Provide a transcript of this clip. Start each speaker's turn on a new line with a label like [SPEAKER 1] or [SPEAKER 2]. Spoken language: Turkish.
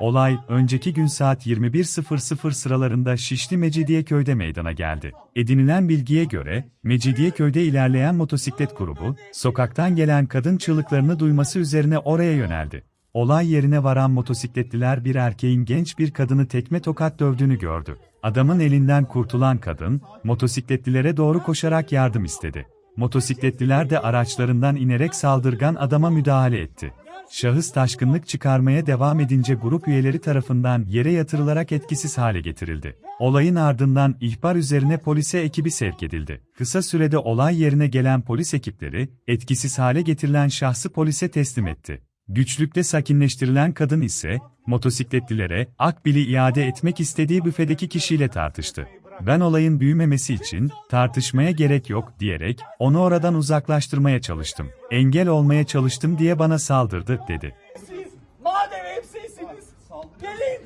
[SPEAKER 1] Olay, önceki gün saat 21.00 sıralarında Şişli Mecidiyeköy'de meydana geldi. Edinilen bilgiye göre, Mecidiyeköy'de ilerleyen motosiklet grubu, sokaktan gelen kadın çığlıklarını duyması üzerine oraya yöneldi. Olay yerine varan motosikletliler bir erkeğin genç bir kadını tekme tokat dövdüğünü gördü. Adamın elinden kurtulan kadın, motosikletlilere doğru koşarak yardım istedi. Motosikletliler de araçlarından inerek saldırgan adama müdahale etti. Şahıs taşkınlık çıkarmaya devam edince grup üyeleri tarafından yere yatırılarak etkisiz hale getirildi. Olayın ardından ihbar üzerine polise ekibi sevk edildi. Kısa sürede olay yerine gelen polis ekipleri, etkisiz hale getirilen şahsı polise teslim etti. Güçlükle sakinleştirilen kadın ise, motosikletlilere akbili iade etmek istediği büfedeki kişiyle tartıştı. Ben olayın büyümemesi için tartışmaya gerek yok diyerek onu oradan uzaklaştırmaya çalıştım. Engel olmaya çalıştım diye bana saldırdı dedi.
[SPEAKER 2] Madem hep sizsiniz, gelin.